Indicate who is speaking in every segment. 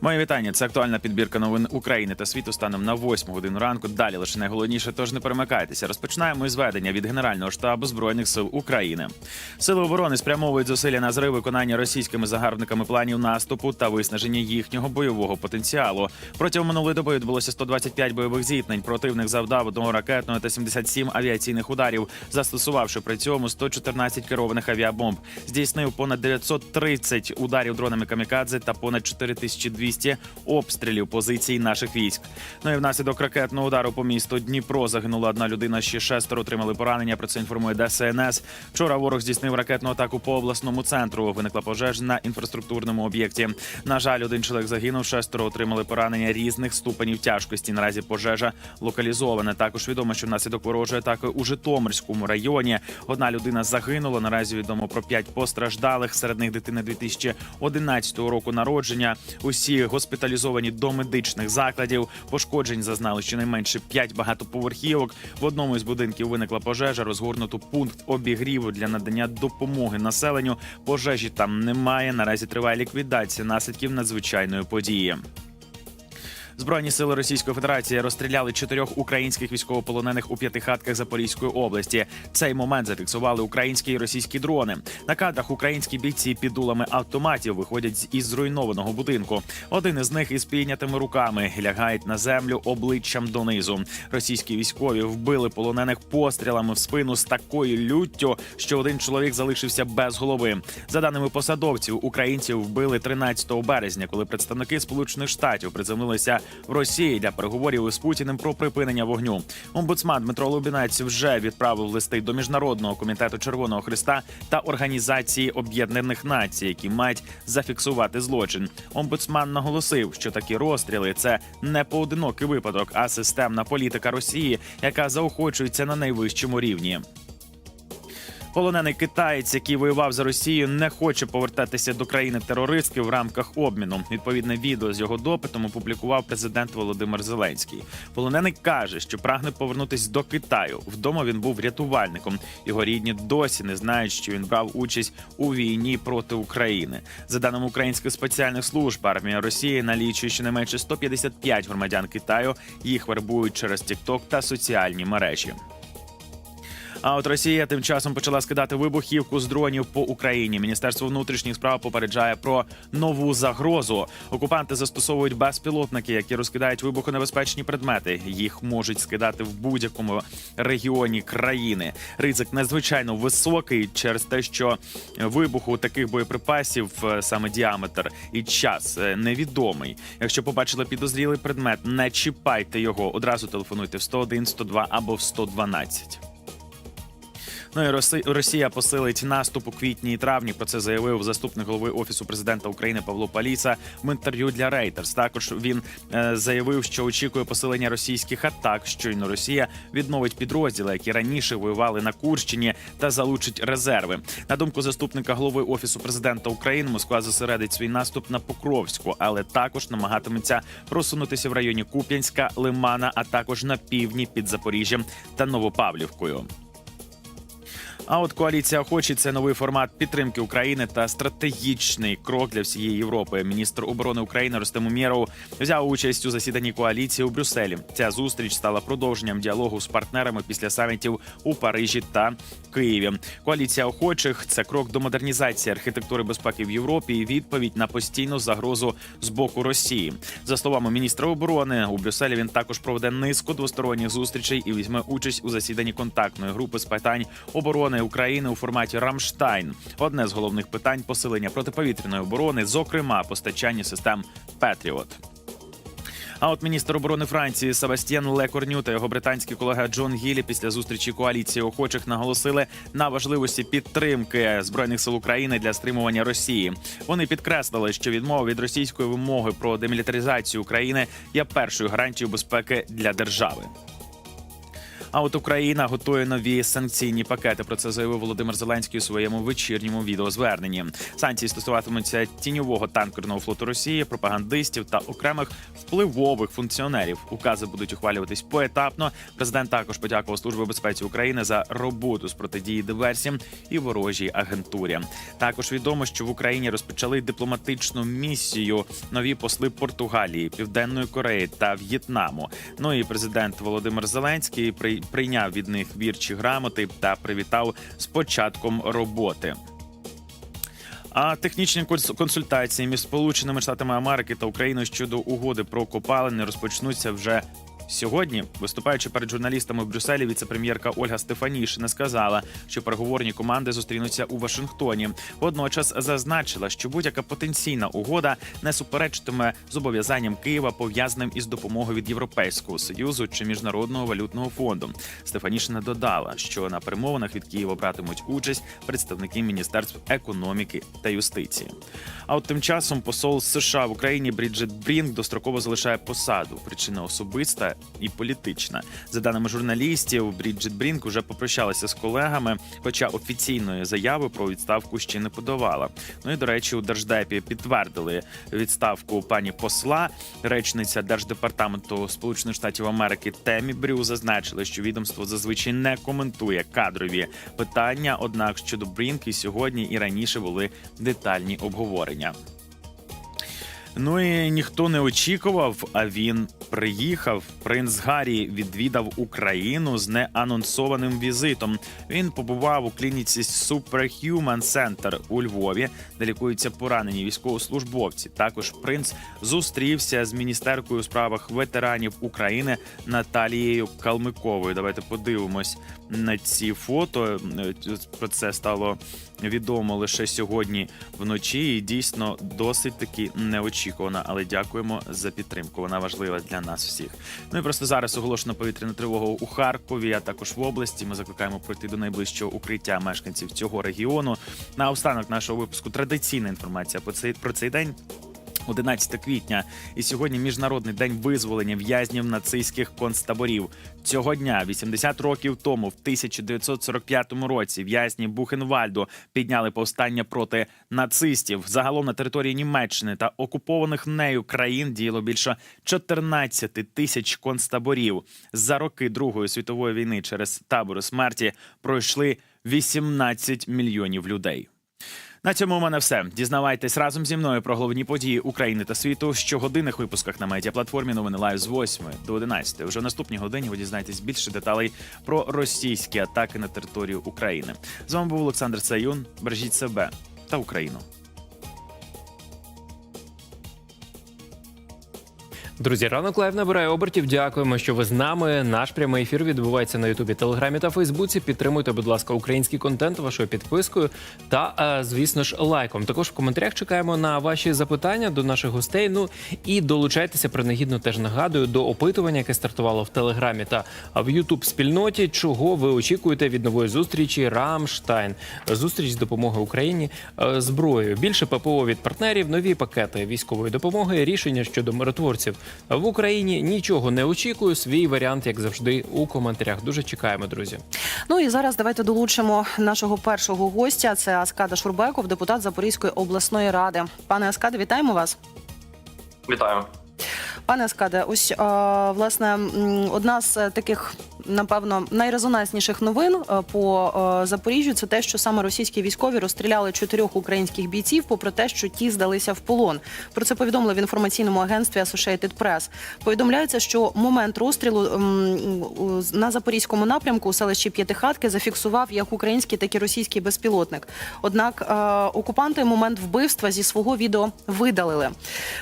Speaker 1: Моє вітання. Це актуальна підбірка новин України та світу станом на 8 годину ранку. Далі лише найголовніше, тож не перемикайтеся. Розпочинаємо із ведення від Генерального штабу збройних сил України. Сили оборони спрямовують зусилля на зрив виконання російськими загарбниками планів наступу та виснаження їхнього бойового потенціалу. Протягом минулої доби відбулося 125 бойових зіткнень. Противник завдав одного ракетного та 77 авіаційних ударів, застосувавши при цьому 114 керованих авіабомб. Здійснив понад 930 ударів дронами камікадзе та понад 4200 обстрілів позицій наших військ. Ну і внаслідок ракетного удару по місту Дніпро загинула одна людина. Ще шестеро отримали поранення. Про це інформує ДСНС. Вчора ворог здійснив ракетну атаку по обласному центру. Виникла пожежа на інфраструктурному об'єкті. На жаль, один чоловік загинув. Шестеро отримали поранення різних ступенів тяжкості. Наразі пожежа локалізована. Також відомо, що внаслідок ворожої атаки у Житомирському районі одна людина загинула. Наразі відомо про п'ять постраждалих. Серед них дитина 2011 року народження. Усі госпіталізовані до медичних закладів. Пошкоджень зазнали щонайменше п'ять багатоповерхівок. В одному із будинків виникла пожежа. Розгорнуто пункт обігріву для надання допомоги населенню. Пожежі там немає. Наразі триває ліквідація наслідків надзвичайної події. Збройні сили Російської Федерації розстріляли чотирьох українських військовополонених у п'ятихатках Запорізької області. Цей момент зафіксували українські і російські дрони. На кадрах українські бійці під дулами автоматів виходять із зруйнованого будинку. Один із них із піднятими руками лягають на землю обличчям донизу. Російські військові вбили полонених пострілами в спину з такою люттю, що один чоловік залишився без голови. За даними посадовців, українців вбили 13 березня, коли представники Сполучених Штатів приземлилися в Росії для переговорів із Путіним про припинення вогню. Омбудсман Дмитро Лубінець вже відправив листи до міжнародного комітету Червоного Христа та Організації Об'єднаних Націй, які мають зафіксувати злочин. Омбудсман наголосив, що такі розстріли це не поодинокий випадок, а системна політика Росії, яка заохочується на найвищому рівні. Полонений китаєць, який воював за Росію, не хоче повертатися до країни терористки в рамках обміну. Відповідне відео з його допитом опублікував президент Володимир Зеленський. Полонений каже, що прагне повернутись до Китаю. Вдома він був рятувальником. Його рідні досі не знають, що він брав участь у війні проти України. За даними українських спеціальних служб, армія Росії налічує щонайменше 155 громадян Китаю. Їх вербують через TikTok та соціальні мережі. А от Росія тим часом почала скидати вибухівку з дронів по Україні. Міністерство внутрішніх справ попереджає про нову загрозу. Окупанти застосовують безпілотники, які розкидають вибухонебезпечні предмети. Їх можуть скидати в будь-якому регіоні країни. Ризик надзвичайно високий через те, що вибуху таких боєприпасів е, саме діаметр і час е, невідомий. Якщо побачили підозрілий предмет, не чіпайте його. Одразу телефонуйте в 101, 102 або в 112. Ну і Росія посилить наступ у квітні і травні. Про це заявив заступник голови офісу президента України Павло Паліса в інтерв'ю для Reuters. Також він е, заявив, що очікує посилення російських атак. Щойно Росія відновить підрозділи, які раніше воювали на Курщині, та залучить резерви. На думку заступника голови офісу президента України, Москва зосередить свій наступ на Покровську, але також намагатиметься просунутися в районі Куп'янська, Лимана, а також на півдні під Запоріжжям та Новопавлівкою. А от коаліція охочі це новий формат підтримки України та стратегічний крок для всієї Європи. Міністр оборони України Ростем Умєров взяв участь у засіданні коаліції у Брюсселі. Ця зустріч стала продовженням діалогу з партнерами після самітів у Парижі та Києві. Коаліція охочих це крок до модернізації архітектури безпеки в Європі і відповідь на постійну загрозу з боку Росії. За словами міністра оборони, у Брюсселі він також проведе низку двосторонніх зустрічей і візьме участь у засіданні контактної групи з питань оборони України у форматі Рамштайн. Одне з головних питань посилення протиповітряної оборони, зокрема постачання систем Петріот. А от міністр оборони Франції Себастьян Лекорню та його британський колега Джон Гілі після зустрічі коаліції охочих наголосили на важливості підтримки збройних сил України для стримування Росії. Вони підкреслили, що відмова від російської вимоги про демілітаризацію України є першою гарантією безпеки для держави. А от Україна готує нові санкційні пакети. Про це заявив Володимир Зеленський у своєму вечірньому відеозверненні. Санкції стосуватимуться тіньового танкерного флоту Росії, пропагандистів та окремих впливових функціонерів. Укази будуть ухвалюватись поетапно. Президент також подякував Службі безпеці України за роботу з протидії диверсіям і ворожій агентурі. Також відомо, що в Україні розпочали дипломатичну місію нові посли Португалії, Південної Кореї та В'єтнаму. Ну і президент Володимир Зеленський при- прийняв від них вірчі грамоти та привітав з початком роботи. А технічні консультації між Сполученими Штатами Америки та Україною щодо угоди про копалини розпочнуться вже. Сьогодні, виступаючи перед журналістами в Брюсселі, віце-прем'єрка Ольга Стефанішина сказала, що переговорні команди зустрінуться у Вашингтоні. Водночас зазначила, що будь-яка потенційна угода не суперечитиме зобов'язанням Києва пов'язаним із допомогою від Європейського союзу чи міжнародного валютного фонду. Стефанішина додала, що на перемовинах від Києва братимуть участь представники міністерств економіки та юстиції. А от тим часом посол США в Україні Бріджит Брінк достроково залишає посаду. Причина особиста і політична. За даними журналістів, Бріджит Брінк уже попрощалася з колегами, хоча офіційної заяви про відставку ще не подавала. Ну і до речі, у держдепі підтвердили відставку пані посла. Речниця держдепартаменту Сполучених Штатів Америки Темі Брю зазначила, що відомство зазвичай не коментує кадрові питання. Однак щодо Брінк і сьогодні і раніше були детальні обговорення. Ну і ніхто не очікував, а він приїхав. Принц Гаррі відвідав Україну з неанонсованим візитом. Він побував у клініці Superhuman Center у Львові, де лікуються поранені військовослужбовці. Також принц зустрівся з міністеркою у справах ветеранів України Наталією Калмиковою. Давайте подивимось на ці фото. Е, Про це стало відомо лише сьогодні вночі. І дійсно досить таки неочікувано. Але дякуємо за підтримку. Вона важлива для нас всіх. Ну і просто зараз оголошена повітряна тривога у Харкові, а також в області. Ми закликаємо пройти до найближчого укриття мешканців цього регіону. На останок нашого випуску традиційна інформація про цей про цей день. 11 квітня і сьогодні міжнародний день визволення в'язнів нацистських концтаборів. Цього дня, 80 років тому, в 1945 році, в'язні Бухенвальду підняли повстання проти нацистів. Загалом на території Німеччини та окупованих нею країн діяло більше 14 тисяч концтаборів. За роки Другої світової війни через табори смерті пройшли 18 мільйонів людей. На цьому у мене все. Дізнавайтесь разом зі мною про головні події України та світу щогодинних випусках на медіаплатформі Новини Лайв з 8 до 11. Вже в наступній годині ви дізнаєтесь більше деталей про російські атаки на територію України. З вами був Олександр Саюн. Бережіть себе та Україну.
Speaker 2: Друзі, ранок лайв набирає обертів. Дякуємо, що ви з нами. Наш прямий ефір відбувається на Ютубі, Телеграмі та Фейсбуці. Підтримуйте, будь ласка, український контент вашою підпискою та, е, звісно ж, лайком. Також в коментарях чекаємо на ваші запитання до наших гостей. Ну і долучайтеся принагідно теж нагадую до опитування, яке стартувало в Телеграмі та в Ютуб спільноті. Чого ви очікуєте від нової зустрічі Рамштайн? Зустріч з допомоги Україні е, зброєю. Більше ППО від партнерів, нові пакети військової допомоги, рішення щодо миротворців в Україні. Нічого не очікую. Свій варіант, як завжди, у коментарях. Дуже чекаємо, друзі.
Speaker 3: Ну і зараз давайте долучимо нашого першого гостя. Це Аскада Шурбеков, депутат Запорізької обласної ради. Пане Аскаде, вітаємо вас.
Speaker 4: Вітаю.
Speaker 3: Пане Аскаде, ось власне одна з таких. Напевно, найрезонансніших новин е, по е, Запоріжжю це те, що саме російські військові розстріляли чотирьох українських бійців, попри те, що ті здалися в полон. Про це повідомили в інформаційному агентстві Associated Press. Повідомляється, що момент розстрілу на запорізькому напрямку у селищі П'ятихатки зафіксував як український, так і російський безпілотник. Однак е, окупанти момент вбивства зі свого відео видалили.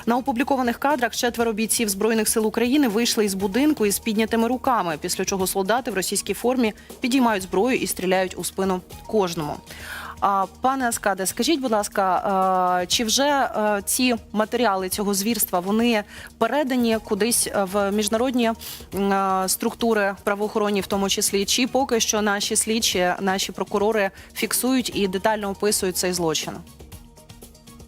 Speaker 3: На опублікованих кадрах четверо бійців збройних сил України вийшли із будинку із піднятими руками, після чого солдати в російській формі підіймають зброю і стріляють у спину кожному. А пане Аскаде, скажіть, будь ласка, чи вже ці матеріали цього звірства вони передані кудись в міжнародні структури правоохоронні, в тому числі, чи поки що наші слідчі, наші прокурори фіксують і детально описують цей злочин?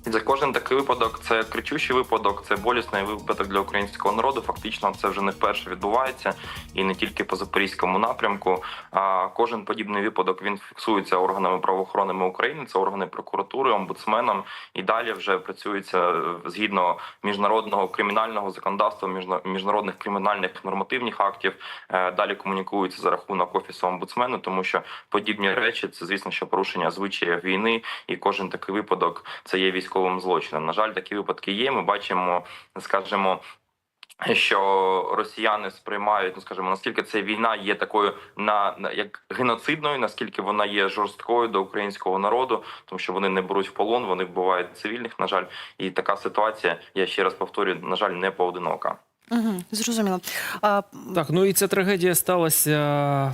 Speaker 4: І за кожен такий випадок це кричущий випадок, це болісний випадок для українського народу. Фактично, це вже не вперше відбувається, і не тільки по запорізькому напрямку. А кожен подібний випадок він фіксується органами правоохоронними України, це органи прокуратури, омбудсменом. І далі вже працюється е, згідно міжнародного кримінального законодавства, міжна- міжнародних кримінальних нормативних актів. Е, Далі комунікується за рахунок офісу омбудсмену, тому що подібні речі це звісно, що порушення звичаїв війни, і кожен такий випадок це є військовим злочином. На жаль, такі випадки є. Ми бачимо, скажімо. Що росіяни сприймають, ну скажімо, наскільки ця війна є такою на, на як геноцидною, наскільки вона є жорсткою до українського народу, тому що вони не беруть в полон, вони вбивають цивільних. На жаль, і така ситуація, я ще раз повторюю, на жаль, не поодинока.
Speaker 3: Угу, зрозуміло. А,
Speaker 2: Так, ну і ця трагедія сталася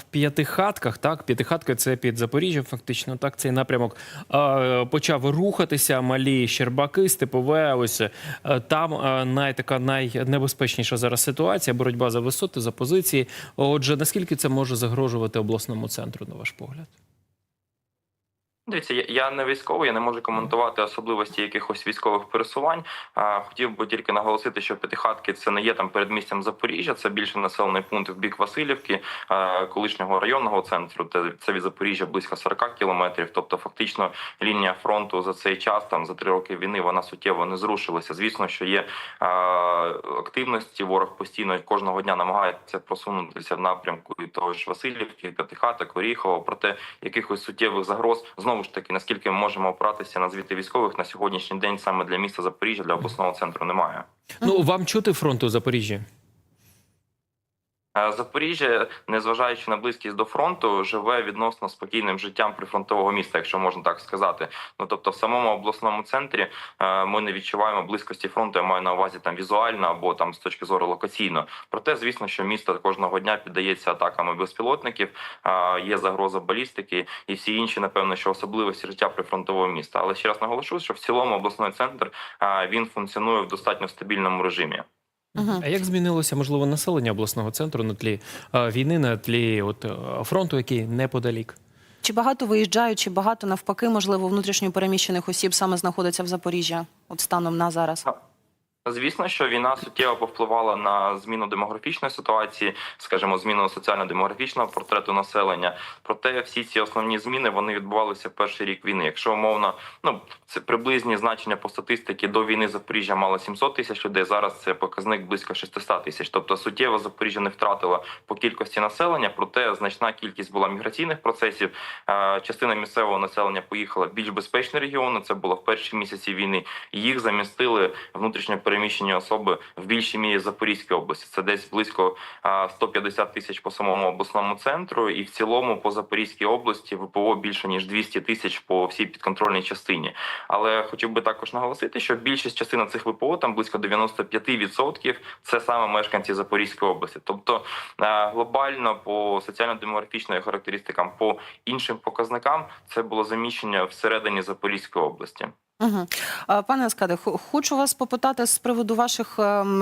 Speaker 2: в п'ятихатках. Так, п'ятихатка це під Запоріжжям, фактично. Так, цей напрямок е, почав рухатися. Малі Щербаки, Степове. Ось е, там е, най така найнебезпечніша зараз ситуація. Боротьба за висоти, за позиції. Отже, наскільки це може загрожувати обласному центру, на ваш погляд?
Speaker 4: Дивіться, я, не військовий, я не можу коментувати особливості якихось військових пересувань. Хотів би тільки наголосити, що п'ятихатки це не є там передмістям Запоріжжя, це більше населений пункт в бік Васильівки, колишнього районного центру. Це, це від Запоріжжя близько 40 кілометрів. Тобто, фактично, лінія фронту за цей час, там за три роки війни, вона суттєво не зрушилася. Звісно, що є активності. Ворог постійно кожного дня намагається просунутися в напрямку того ж Васильівки, П'ятихаток, Оріхова. Проте якихось суттєвих загроз знову ж таки, наскільки ми можемо опиратися на звіти військових на сьогоднішній день саме для міста Запоріжжя, для обласного центру немає.
Speaker 2: Ну вам чути фронту?
Speaker 4: Е, Запоріжжя, незважаючи на близькість до фронту, живе відносно спокійним життям прифронтового міста, якщо можна так сказати. Ну тобто, в самому обласному центрі е, ми не відчуваємо близькості фронту. Я маю на увазі там візуально або там з точки зору локаційно. Проте, звісно, що місто кожного дня піддається атаками безпілотників, е, є загроза балістики і всі інші, напевно, що особливості життя прифронтового міста. Але ще раз наголошу, що в цілому обласний центр е, він функціонує в достатньо стабільному режимі.
Speaker 3: Угу.
Speaker 2: А як змінилося можливо населення обласного центру на тлі е, війни, на тлі от е, фронту, який неподалік?
Speaker 3: Чи багато виїжджають, чи багато навпаки, можливо, внутрішньо переміщених осіб саме знаходиться в Запоріжжі, от станом на зараз?
Speaker 4: Звісно, що війна суттєво повпливала на зміну демографічної ситуації, скажімо, зміну соціально-демографічного портрету населення. Проте всі ці основні зміни вони відбувалися в перший рік війни. Якщо умовно, ну це приблизні значення по статистиці до війни Запоріжжя мало 700 тисяч людей. Зараз це показник близько 600 тисяч. Тобто суттєво Запоріжжя не втратило по кількості населення, проте значна кількість була міграційних процесів. Частина місцевого населення поїхала в більш безпечні регіони. Це було в перші місяці війни. Їх замістили внутрішньо переміщені особи в більшій мірі Запорізькій області. Це десь близько а, 150 тисяч по самому обласному центру, і в цілому по Запорізькій області ВПО більше ніж 200 тисяч по всій підконтрольній частині. Але хотів би також наголосити, що більшість частина цих ВПО, там близько 95%, це саме мешканці Запорізької області. Тобто глобально по соціально-демографічним характеристикам, по іншим показникам, це було заміщення всередині Запорізької області.
Speaker 3: Угу. Пане Аскаде, хочу вас попитати з приводу ваших ем,